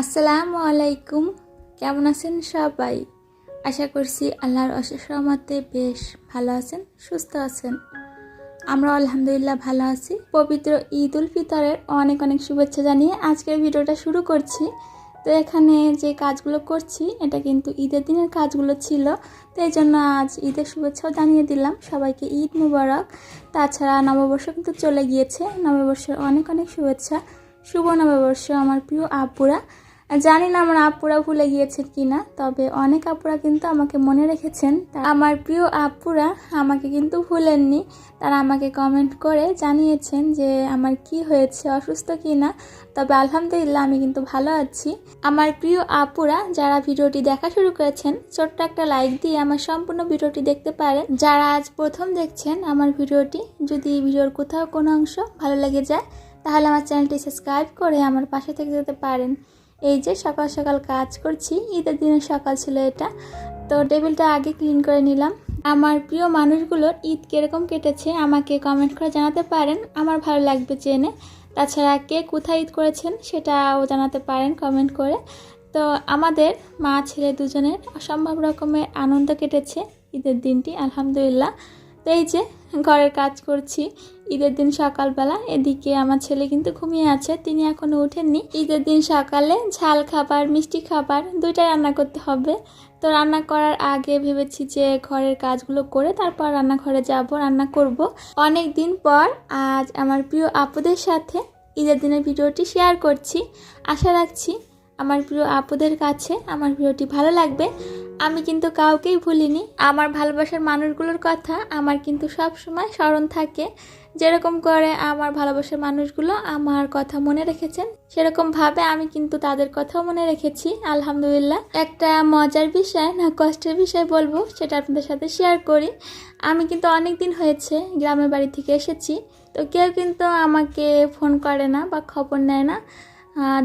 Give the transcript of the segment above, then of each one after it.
আসসালামু আলাইকুম। কেমন আছেন সবাই? আশা করছি আল্লাহর অশেষ রহমতে বেশ ভালো আছেন, সুস্থ আছেন। আমরা আলহামদুলিল্লাহ ভালো আছি। পবিত্র ঈদ উল ফিতরের অনেক অনেক শুভেচ্ছা জানিয়ে আজকের ভিডিওটা শুরু করছি। তো এখানে যে কাজগুলো করছি, এটা কিন্তু ঈদের দিনের কাজগুলো ছিল। তো এই জন্য আজ ঈদের শুভেচ্ছাও জানিয়ে দিলাম সবাইকে ঈদ মুবারক। তাছাড়া নববর্ষ কিন্তু চলে গিয়েছে। নববর্ষের অনেক অনেক শুভেচ্ছা। শুভ নববর্ষ আমার প্রিয় আপুরা জানি না আমার আপুরা ভুলে গিয়েছেন কিনা, তবে অনেক আপুরা কিন্তু আমাকে মনে রেখেছেন। আমার প্রিয় আপুরা আমাকে কিন্তু ভুলেননি। তারা আমাকে কমেন্ট করে জানিয়েছেন যে আমার কি হয়েছে, অসুস্থ কিনা। তবে আলহামদুলিল্লাহ আমি কিন্তু ভালো আছি। আমার প্রিয় আপুরা যারা ভিডিওটি দেখা শুরু করেছেন, ছোট্ট একটা লাইক দিয়ে আমার সম্পূর্ণ ভিডিওটি দেখতে পারেন। যারা আজ প্রথম দেখছেন আমার ভিডিওটি, যদি ভিডিওর কোথাও কোনো অংশ ভালো লেগে যায়, তাহলে আমার চ্যানেলটি সাবস্ক্রাইব করে আমার পাশে থেকে যেতে পারেন। এই যে সকাল সকাল কাজ করছি, ঈদের দিনের সকাল ছিল এটা। তো টেবিলটা আগে ক্লিন করে নিলাম। আমার প্রিয় মানুষগুলোর ঈদ কীরকম কেটেছে আমাকে কমেন্ট করে জানাতে পারেন। আমার ভালো লাগবে জেনে। তাছাড়া কে কোথায় ঈদ করেছেন সেটাও জানাতে পারেন কমেন্ট করে। তো আমাদের মা, ছেলে দুজনের অসম্ভব রকমের আনন্দ কেটেছে ঈদের দিনটি, আলহামদুলিল্লাহ। তো এই যে ঘরের কাজ করছি। ঈদের দিন সকালবেলা এদিকে আমার ছেলে কিন্তু ঘুমিয়ে আছে, তিনি এখনও ওঠেননি ঈদের দিন সকালে ঝাল খাবার, মিষ্টি খাবার দুইটাই রান্না করতে হবে। তো রান্না করার আগে ভেবেছি যে ঘরের কাজগুলো করে তারপর রান্নাঘরে যাব, রান্না করব। অনেক দিন পর আজ আমার প্রিয় আপুদের সাথে ঈদের দিনের ভিডিওটি শেয়ার করছি। আশা রাখছি আমার প্রিয় আপুদের কাছে আমার ভিডিওটি ভালো লাগবে। আমি কিন্তু কাউকেই ভুলিনি। আমার ভালোবাসার মানুষগুলোর কথা আমার কিন্তু সব সময় স্মরণ থাকে। যেরকম করে আমার ভালোবাসার মানুষগুলো আমার কথা মনে রেখেছেন সেরকমভাবে আমি কিন্তু তাদের কথাও মনে রেখেছি, আলহামদুলিল্লাহ। একটা মজার বিষয় না কষ্টের বিষয় বলব, সেটা আপনাদের সাথে শেয়ার করি। আমি কিন্তু অনেক দিন হয়েছে গ্রামের বাড়ি থেকে এসেছি, তো কেউ কিন্তু আমাকে ফোন করে না বা খবর নেয় না।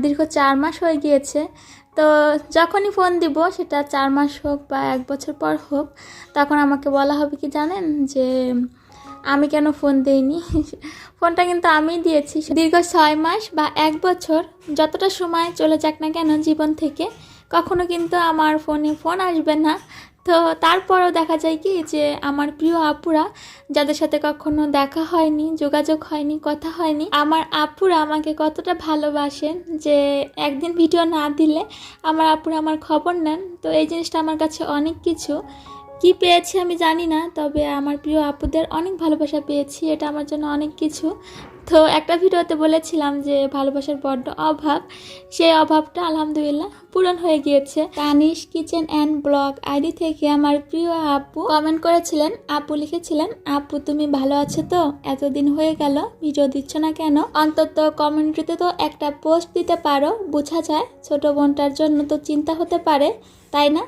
দীর্ঘ চার মাস হয়ে গিয়েছে। তো যখনই ফোন দিব, সেটা চার মাস হোক বা এক বছর পর হোক, তখন আমাকে বলা হবে কি জানেন? যে আমি কেন ফোন দিইনি? ফোনটা কিন্তু আমিই দিয়েছি দীর্ঘ ছয় মাস বা এক বছর, যতটা সময় চলে যাক না কেন জীবন থেকে, কখনো কিন্তু আমার ফোনে ফোন আসবে না। তো তারপরও দেখা যায় কি যে আমার প্রিয় আপুরা যাদের সাথে কখনো দেখা হয়নি, যোগাযোগ হয়নি, কথা হয়নি, আমার আপুরা আমাকে কতটা ভালোবাসেন যে একদিন ভিডিও না দিলে আমার আপুরা আমার খবর নেন। তো এই জিনিসটা আমার কাছে অনেক কিছু। কি পেয়েছি আমি জানি না, তবে আমার প্রিয় আপুদের অনেক ভালোবাসা পেয়েছি, এটা আমার জন্য অনেক কিছু। তো একটা ভিডিওতে বলেছিলাম যে ভালোবাসার বড্ড অভাব, সেই অভাবটা আলহামদুলিল্লাহ পূরণ হয়ে গিয়েছে। Tanish kitchen and blog ID থেকে আমার প্রিয় আপু কমেন্ট করেছিলেন, আপু লিখেছিলেন, আপু, তুমি ভালো আছো তো? এতদিন হয়ে গেল, ভিডিও দিচ্ছ না কেন? অন্তত কমেন্ট্রিতে তো একটা পোস্ট দিতে পারো, বোঝা যায়। ছোট বোনটার জন্য তো চিন্তা হতে পারে, তাই না?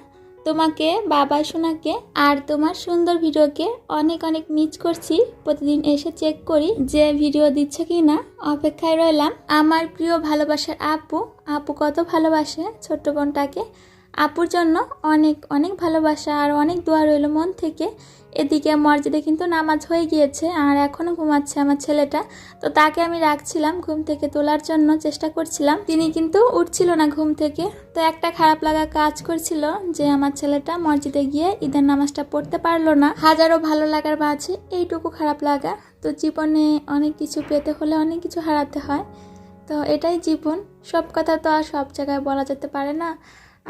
তোমাকে, বাবা সোনাকে আর তোমার সুন্দর ভিডিওকে অনেক অনেক মিস করছি। প্রতিদিন এসে চেক করি যে ভিডিও দিচ্ছে কি না অপেক্ষায় রইলাম আমার প্রিয় ভালোবাসার আপু। আপু কত ভালোবাসে ছোট্ট বোনটাকে। আপুর জন্য অনেক অনেক ভালোবাসা আর অনেক দোয়া রইল মন থেকে। এদিকে মসজিদে কিন্তু নামাজ হয়ে গিয়েছে আর এখনও ঘুমাচ্ছে আমার ছেলেটা। তো তাকে আমি রাখছিলাম, ঘুম থেকে তোলার জন্য চেষ্টা করছিলাম। তিনি কিন্তু উঠছিল না ঘুম থেকে। তো একটা খারাপ লাগা কাজ করছিল যে আমার ছেলেটা মসজিদে গিয়ে ঈদের নামাজটা পড়তে পারল না। হাজারো ভালো লাগার মাঝে এইটুকু খারাপ লাগা। তো জীবনে অনেক কিছু পেতে হলে অনেক কিছু হারাতে হয়। তো এটাই জীবন। সব কথা তো আর সব জায়গায় বলা যেতে পারে না।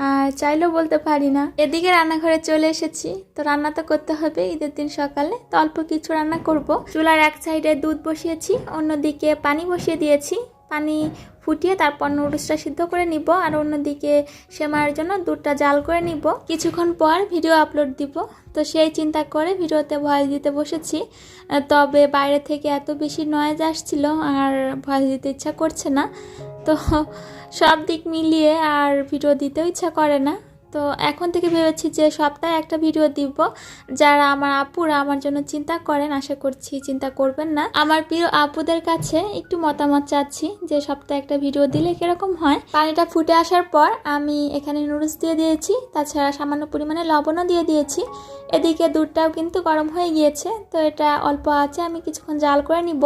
আর চাইলেও বলতে পারি না। এদিকে রান্নাঘরে চলে এসেছি। তো রান্না তো করতে হবে, ঈদের দিন সকালে। তো অল্প কিছু রান্না করব। চুলার এক সাইডে দুধ বসিয়েছি, অন্যদিকে পানি বসিয়ে দিয়েছি। পানি ফুটিয়ে তারপর নুডলসটা সিদ্ধ করে নিব আর অন্যদিকে সেমার জন্য দুধটা জাল করে নিব। কিছুক্ষণ পর ভিডিও আপলোড দিব। তো সেই চিন্তা করে ভিডিওতে ভয়েস দিতে বসেছি। তবে বাইরে থেকে এত বেশি নয়েজ আসছিল আর ভয়েস দিতে ইচ্ছা করছে না। তো সব দিক মিলিয়ে আর ভিডিও দিতেও ইচ্ছা করে না। তো এখন থেকে ভেবেছি যে সপ্তাহে একটা ভিডিও দিব। যারা আমার আপুরা আমার জন্য চিন্তা করেন, আশা করছি চিন্তা করবেন না। আমার প্রিয় আপুদের কাছে একটু মতামত চাচ্ছি যে সপ্তাহে একটা ভিডিও দিলে কীরকম হয়। পানিটা ফুটে আসার পর আমি এখানে নুডলস দিয়ে দিয়েছি, তাছাড়া সামান্য পরিমাণে লবণও দিয়ে দিয়েছি। এদিকে দুধটাও কিন্তু গরম হয়ে গিয়েছে, তো এটা অল্প আছে, আমি কিছুক্ষণ জাল করে নিব।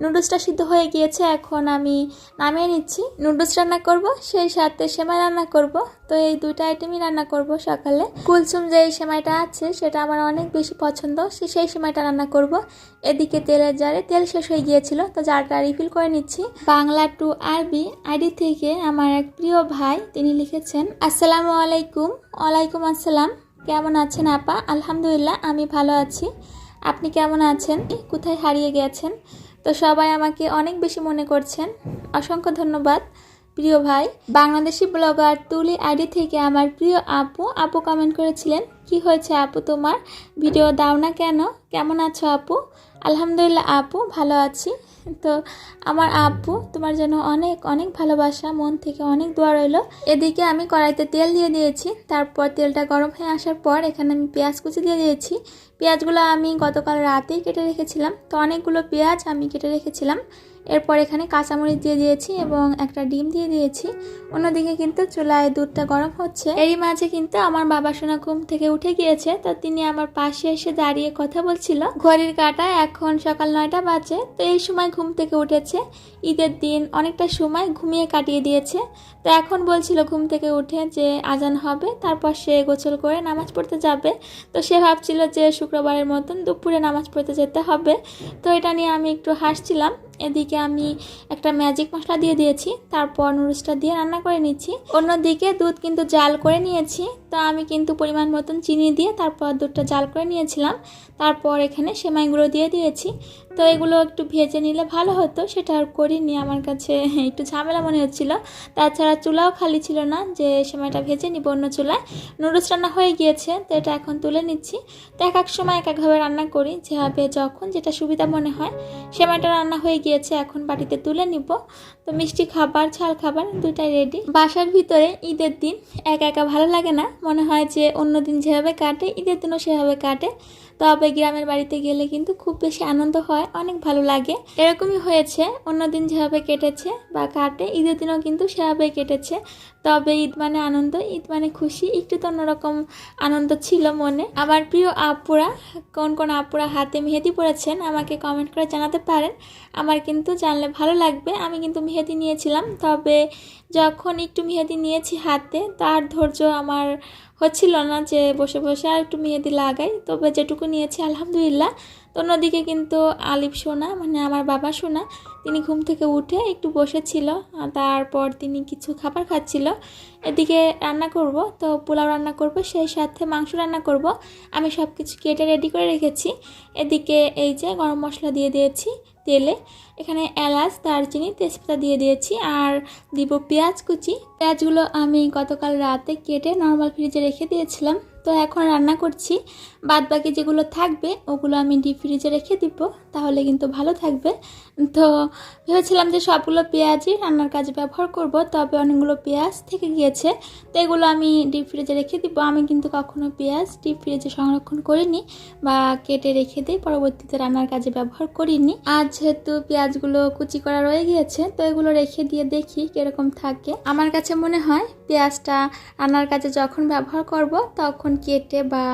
নুডলসটা সিদ্ধ হয়ে গিয়েছে, এখন আমি নামিয়ে নিচ্ছি। নুডলস রান্না করব, সেই সাথে সেমাই রান্না করব। তো এই দুইটা আইটেমই রান্না করব সকালে। কুলসুম যে এই সেমাইটা আছে, সেটা আমার অনেক বেশি পছন্দ। সেই সেমাইটা রান্না করব। এদিকে তেলের জারে তেল শেষ হয়ে গিয়েছিল, তো জারটা রিফিল করে নিচ্ছি। বাংলা টু আরবি আইডি থেকে আমার এক প্রিয় ভাই, তিনি লিখেছেন, আসসালামু আলাইকুম। ওয়ালাইকুম আসসালাম। কেমন আছেন আপা? আলহামদুলিল্লাহ, আমি ভালো আছি। আপনি কেমন আছেন? কোথায় হারিয়ে গেছেন? তো সবাই আমাকে অনেক বেশি মনে করছেন। অসংখ্য ধন্যবাদ। প্রিয় ভাই, বাংলাদেশি ব্লগার তুলি আইডি থেকে আমার প্রিয় আপু আপু কমেন্ট করেছিলেন, কি হয়েছে আপু তোমার? ভিডিও দাও না কেন? কেমন আছো আপু? আলহামদুলিল্লাহ আপু, ভালো আছি। তো আমার আপু, তোমার জন্য অনেক অনেক ভালোবাসা, মন থেকে অনেক দোয়া রইল। এদিকে আমি কড়াইতে তেল দিয়ে দিয়েছি। তারপর তেলটা গরম হয়ে আসার পর এখানে আমি পেঁয়াজ কুচি দিয়ে দিয়েছি। পেঁয়াজগুলো আমি গতকাল রাতেই কেটে রেখেছিলাম। তো অনেকগুলো পেঁয়াজ আমি কেটে রেখেছিলাম। এরপর এখানে কাঁচামরিচ দিয়ে দিয়েছি এবং একটা ডিম দিয়ে দিয়েছি। অন্যদিকে কিন্তু চুলায় দুধটা গরম হচ্ছে। এরই মাঝে কিন্তু আমার বাবা সোনা ঘুম থেকে উঠে গিয়েছে, তো তিনি আমার পাশে এসে দাঁড়িয়ে কথা বলছিল। ঘড়ির কাটা এখন সকাল নয়টা বাজে, তো এই সময় ঘুম থেকে উঠেছে। ঈদের দিন অনেকটা সময় ঘুমিয়ে কাটিয়ে দিয়েছে। তো এখন বলছিল ঘুম থেকে উঠে যে আজান হবে, তারপর সে গোসল করে নামাজ পড়তে যাবে। তো সে ভাবছিল যে শুক্রবারের মতন দুপুরে নামাজ পড়তে যেতে হবে। তো এটা নিয়ে আমি একটু হাসছিলাম। এদিকে আমি একটা ম্যাজিক মশলা দিয়ে দিয়েছি, তারপর নুডলসটা দিয়ে রান্না করে নিচ্ছি। অন্যদিকে দুধ কিন্তু জাল করে নিয়েছি তো আমি কিন্তু পরিমাণ মতন চিনি দিয়ে তারপর দুধটা জাল করে নিয়েছিলাম। তারপর এখানে সেমাইগুলো দিয়ে দিয়েছি। তো এগুলো একটু ভেজে নিলে ভালো হতো, সেটা আর করিনি। আমার কাছে একটু ঝামেলা মনে হচ্ছিল। তাছাড়া চুলাও খালি ছিল না, যে সেমাইটা ভেজে নিব অন্য চুলায়। নুডলস রান্না হয়ে গিয়েছে, তো এটা এখন তুলে নিচ্ছি। তো এক এক সময় এক একভাবে রান্না করি, যেভাবে যখন যেটা সুবিধা মনে হয়। সেমাইটা রান্না হয়ে গিয়েছে, এখন বাটিতে তুলে নিব। তো মিষ্টি খাবার, ঝাল খাবার দুটাই রেডি বাসার ভিতরে ঈদের দিন একা একা ভালো লাগে না। মনে হয় যে অন্য দিন যেভাবে কাটে, ঈদের দিনও সেভাবে কাটে। তবে গ্রামের বাড়িতে গেলে কিন্তু খুব বেশি আনন্দ হয়, অনেক ভালো লাগে। এরকমই হয়েছে অন্যদিন যেভাবে কেটেছে বা কাটে, ঈদের দিনও কিন্তু সেভাবে কেটেছে। তবে ঈদ মানে আনন্দ, ঈদ মানে খুশি, একটু তো অন্যরকম আনন্দ ছিল মনে। আমার প্রিয় আপুরা, কোন কোন আপুরা হাতে মেহেদি পড়েছেন আমাকে কমেন্ট করে জানাতে পারেন। আমার কিন্তু জানলে ভালো লাগবে, আমি কিন্তু মেহেদি নিয়েছিলাম। তবে যখন একটু মেহেদি নিয়েছি হাতে, তার ধৈর্য আমার হচ্ছিল না যে বসে বসে আর একটু মেহেদি লাগাই। তবে যেটুকু নিয়েছি, আলহামদুলিল্লাহ। তো অন্যদিকে কিন্তু আলিফ সোনা মানে আমার বাবা সোনা, তিনি ঘুম থেকে উঠে একটু বসেছিল তারপর তিনি কিছু খাবার খাচ্ছিল। এদিকে রান্না করব, তো পোলাও রান্না করব, সেই সাথে মাংস রান্না করব। আমি সব কিছু কেটে রেডি করে রেখেছি। এদিকে এই যে গরম মশলা দিয়ে দিয়েছি তেলে। এখানে এলাচ, দারচিনি, তেজপাতা দিয়ে দিয়েছি আর দিব পেঁয়াজ কুচি। পেঁয়াজগুলো আমি গতকাল রাতে কেটে নর্মাল ফ্রিজে রেখে দিয়েছিলাম। তো এখন রান্না করছি। বাদ বাকি যেগুলো থাকবে, ওগুলো আমি ডিপ ফ্রিজে রেখে দিব, তাহলে কিন্তু ভালো থাকবে। তো ভেবেছিলাম যে সবগুলো পেঁয়াজই রান্নার কাজে ব্যবহার করব, তবে অনেকগুলো পেঁয়াজ থেকে গিয়েছে। তো এগুলো আমি ডিপ ফ্রিজে রেখে দিব। আমি কিন্তু কখনো পেঁয়াজ ডিপ ফ্রিজে সংরক্ষণ করিনি বা কেটে রেখে দিই পরবর্তীতে রান্নার কাজে ব্যবহার করিনি। আজ যেহেতু পেঁয়াজগুলো কুচি করা রয়ে গিয়েছে, তো এগুলো রেখে দিয়ে দেখি কীরকম থাকে। আমার কাছে মনে হয় পেঁয়াজটা রান্নার কাজে যখন ব্যবহার করব, তখন কেটে বা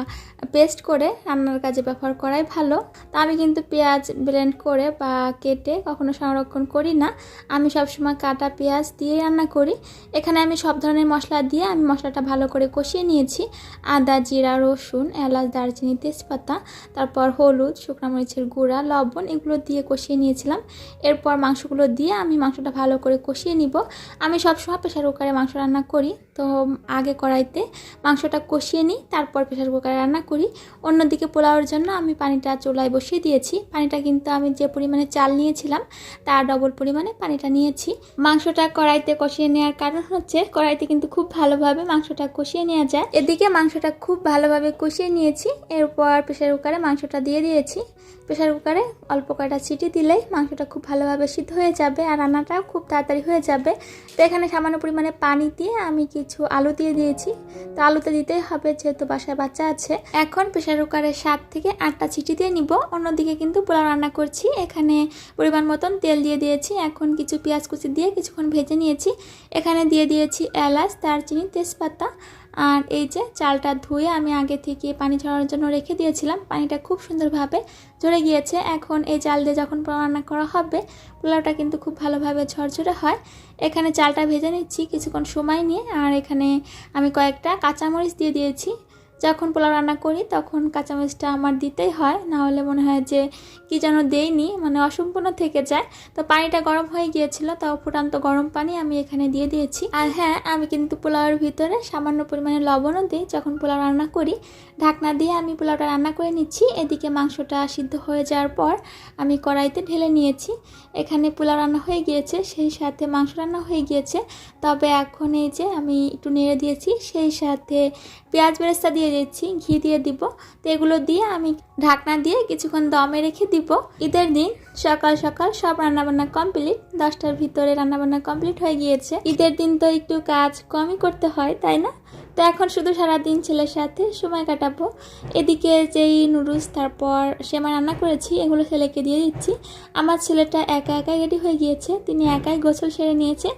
পেস্ট করে রান্নার কাজে ব্যবহার করাই ভালো। তা আমি কিন্তু পেঁয়াজ ব্লেন্ড করে বা কেটে কখনো সংরক্ষণ করি না। আমি সবসময় কাটা পেঁয়াজ দিয়ে রান্না করি। এখানে আমি সব ধরনের মশলা দিয়ে আমি মশলাটা ভালো করে কষিয়ে নিয়েছি। আদা, জিরা, রসুন, এলাচ, দারচিনি, তেজপাতা, তারপর হলুদ, শুকনো মরিচের গুঁড়া, লবণ এগুলো দিয়ে কষিয়ে নিয়েছিলাম। এরপর মাংসগুলো দিয়ে আমি মাংসটা ভালো করে কষিয়ে নিব। আমি সবসময় প্রেশার কুকারে মাংস রান্না করি। তো আগে কড়াইতে মাংসটা কষিয়ে নিই, তারপর প্রেশার কুকারে রান্না করি। অন্যদিকে পোলাওয়ের জন্য আমি পানিটা চুলায় বসিয়ে দিয়েছি। পানিটা কিন্তু আমি যে পরিমাণে চাল নিয়েছিলাম, তার ডবল পরিমাণে পানিটা নিয়েছি। মাংসটা কড়াইতে কষিয়ে নেওয়ার কারণ হচ্ছে, কড়াইতে কিন্তু খুব ভালোভাবে মাংসটা কষিয়ে নেওয়া যায়। এদিকে মাংসটা খুব ভালোভাবে কষিয়ে নিয়েছি, এরপর প্রেশার কুকারে মাংসটা দিয়ে দিয়েছি। প্রেশার কুকারে অল্প কয়টা সিটি দিলেই মাংসটা খুব ভালোভাবে সিদ্ধ হয়ে যাবে আর রান্নাটাও খুব তাড়াতাড়ি হয়ে যাবে। তো এখানে সামান্য পরিমাণে পানি দিয়ে আমি কিছু আলু দিয়ে দিয়েছি। তো আলুতে দিতেই হবে যেহেতু বাসায় বাচ্চা আছে। এখন প্রেশার কুকারে সাত থেকে আটটা চিটি দিয়ে নিব। অন্যদিকে কিন্তু পোলাও রান্না করছি। এখানে পরিমাণ মতন তেল দিয়ে দিয়েছি। এখন কিছু পেঁয়াজ কুচি দিয়ে কিছুক্ষণ ভেজে নিয়েছি। এখানে দিয়ে দিয়েছি এলাচ, দারচিনি, তেজপাতা আর এই যে চালটা ধুয়ে আমি আগে থেকে পানি ঝরানোর জন্য রেখে দিয়েছিলাম। পানিটা খুব সুন্দরভাবে ঝরে গিয়েছে। এখন এই চাল দিয়ে যখন রান্না করা হবে, পোলাওটা কিন্তু খুব ভালোভাবে ঝরঝরে হয়। এখানে চালটা ভেজে নিচ্ছি কিছুক্ষণ সময় নিয়ে। আর এখানে আমি কয়েকটা কাঁচামরিচ দিয়ে দিয়েছি। যখন পোলাও রান্না করি তখন কাঁচামরিচটা আমার দিতেই হয়, না হলে মনে হয় যে কি যেন দেইনি মানে অসম্পূর্ণ থেকে যায়। তো পানিটা গরম হয়ে গিয়েছিল তাও ফুটান্ত গরম পানি আমি এখানে দিয়ে দিয়েছি। আর হ্যাঁ আমি কিন্তু পোলাওয়ের ভিতরে সামান্য পরিমাণে লবণও দিই যখন পোলাও রান্না করি। ঢাকনা দিয়ে আমি পোলাওটা রান্না করে নিচ্ছি। এদিকে মাংসটা সিদ্ধ হয়ে যাওয়ার পর আমি কড়াইতে ঢেলে নিয়েছি। এখানে পোলাও রান্না হয়ে গিয়েছে, সেই সাথে মাংস রান্না হয়ে গিয়েছে। তবে এখন এই যে আমি একটু নেড়ে দিয়েছি, সেই সাথে পেঁয়াজ বেরেস্তা দিয়ে দিচ্ছি, ঘি দিয়ে দিব। তো এগুলো দিয়ে আমি ঢাকনা দিয়ে কিছুক্ষণ দমে রেখে দিব। ঈদের দিন সকাল সকাল সব রান্নাবান্না কমপ্লিট। দশটার ভিতরে রান্নাবান্না কমপ্লিট হয়ে গিয়েছে। ঈদের দিন তো একটু কাজ কমই করতে হয়, তাই না? তো এখন শুধু সারাদিন ছেলের সাথে সময় কাটাবো। এদিকে যেই নুডলস, তারপর সেমা রান্না করেছি, এগুলো ছেলেকে দিয়ে দিচ্ছি। আমার ছেলেটা একা একাই রেডি হয়ে গিয়েছে। তিনি একাই গোসল সেরে নিয়েছে।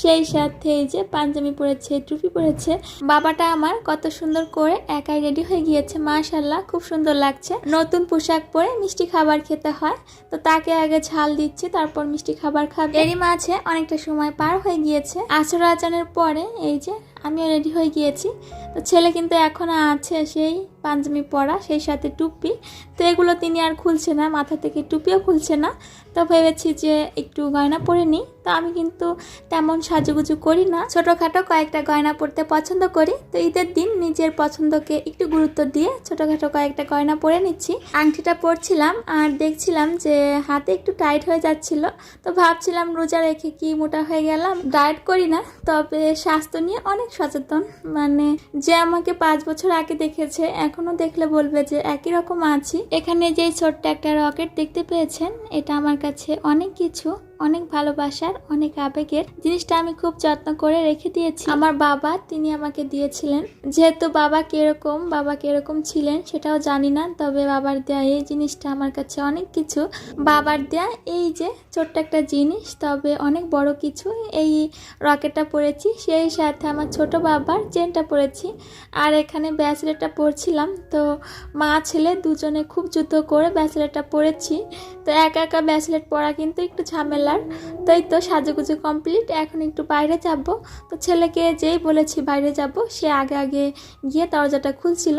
সেই সাথে এই যে পাঞ্জাবি পরেছে, টুপি পরেছে। বাবাটা আমার কত সুন্দর করে একাই রেডি হয়ে গিয়েছে মাশাল্লাহ খুব সুন্দর লাগছে। নতুন পোশাক পরে মিষ্টি খাবার খেতে হয়। তো তাকে আগে ঝাল দিচ্ছি, তারপর মিষ্টি খাবার খাবে। এরই মাঝে অনেকটা সময় পার হয়ে গিয়েছে। আচর আচানের পরে এই যে আমিও রেডি হয়ে গিয়েছি। তো ছেলে কিন্তু এখনও আছে সেই পাঞ্জাবি পরা সেই সাথে টুপি। তো এগুলো তিনি আর খুলছে না, মাথা থেকে টুপিও খুলছে না। তো ভেবেছি যে একটু গয়না পরে নিই তো আমি কিন্তু তেমন সাজুগুজু করি না। ছোটোখাটো কয়েকটা গয়না পরতে পছন্দ করি। তো ঈদের দিন নিজের পছন্দকে একটু গুরুত্ব দিয়ে ছোটোখাটো কয়েকটা গয়না পরে নিচ্ছি। আংটিটা পরছিলাম আর দেখছিলাম যে হাতে একটু টাইট হয়ে যাচ্ছিল। তো ভাবছিলাম রোজা রেখে কি মোটা হয়ে গেলাম। ডায়েট করি না, তবে স্বাস্থ্য নিয়ে অনেক সচেতন। মানে যে আমাকে পাঁচ বছর আগে দেখেছে, এখনও দেখলে বলবে যে একই রকম আছি। এখানে যে ছোট্ট একটা রকেট দেখতে পেয়েছেন, এটা আমার কাছে অনেক কিছু। অনেক ভালোবাসার, অনেক আবেগের জিনিসটা আমি খুব যত্ন করে রেখে দিয়েছি। আমার বাবা, তিনি আমাকে দিয়েছিলেন। যেহেতু বাবা কীরকম বাবা কীরকম ছিলেন সেটাও জানি না, তবে বাবার দেয়া এই জিনিসটা আমার কাছে অনেক কিছু। বাবার দেয়া এই যে ছোট্ট একটা জিনিস, তবে অনেক বড় কিছু, এই রকেটটা পরেছি, সেই সাথে আমার ছোট বাবার চেনটা পরেছি, আর এখানে ব্যাসলেটটা পরছিলাম। তো মা, ছেলে দুজনে খুব যুদ্ধ করে ব্যাসলেটটা পরেছি। তো একা একা ব্যাসলেট পরা কিন্তু একটু ঝামেলার তাই তো সাজুগুজু কমপ্লিট এখন একটু বাইরে যাব। তো ছেলেকে যেই বলেছি বাইরে যাব, সে আগে আগে গিয়ে দরজাটা খুলছিল।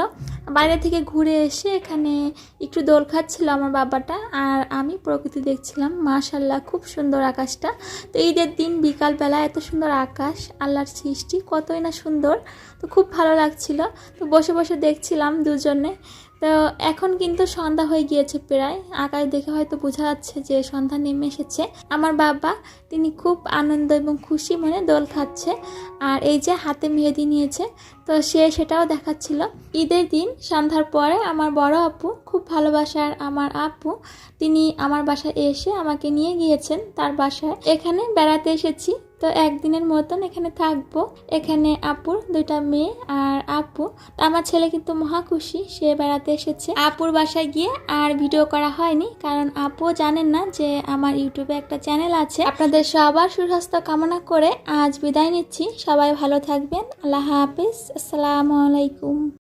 বাইরে থেকে ঘুরে এসে এখানে একটু দোল খাচ্ছিল আমার বাবাটা। আর আমি প্রকৃতি দেখছিলাম। মাশাল্লাহ খুব সুন্দর আকাশটা। তো ঈদের দিন বিকালবেলা এত সুন্দর আকাশ, আল্লাহর সৃষ্টি, কতই না সুন্দর। তো খুব ভালো লাগছিল। তো বসে বসে দেখছিলাম দুজনে। তো এখন কিন্তু সন্ধ্যা হয়ে গিয়েছে প্রায়। আকাশ দেখে হয়তো বোঝা যাচ্ছে যে সন্ধ্যা নেমে এসেছে। আমার বাবা তিনি খুব আনন্দ এবং খুশি মনে দোল খাচ্ছে। আর এই যে হাতে মেহেদি নিয়েছে, তো সে সেটাও দেখাচ্ছিল। ঈদের দিন সন্ধ্যার পরে আমার বড় আপু খুব ভালোবাসার আমার আপু, তিনি আমার বাসায় এসে আমাকে নিয়ে গিয়েছেন তার বাসায়। এখানে বেড়াতে এসেছি, তো একদিনের মতন এখানে থাকব। এখানে আপুর দুইটা মেয়ে আর আপু। আমার ছেলে কিন্তু মহা খুশি, সে বেড়াতে এসেছে। আপুর বাসায় গিয়ে আর ভিডিও করা হয়নি, কারণ আপুও জানেন না যে আমার ইউটিউবে একটা চ্যানেল আছে। আপনাদের সবার সুস্বাস্থ্য কামনা করে আজ বিদায় নিচ্ছি। সবাই ভালো থাকবেন। আল্লাহ হাফিজ। আসসালামু আলাইকুম।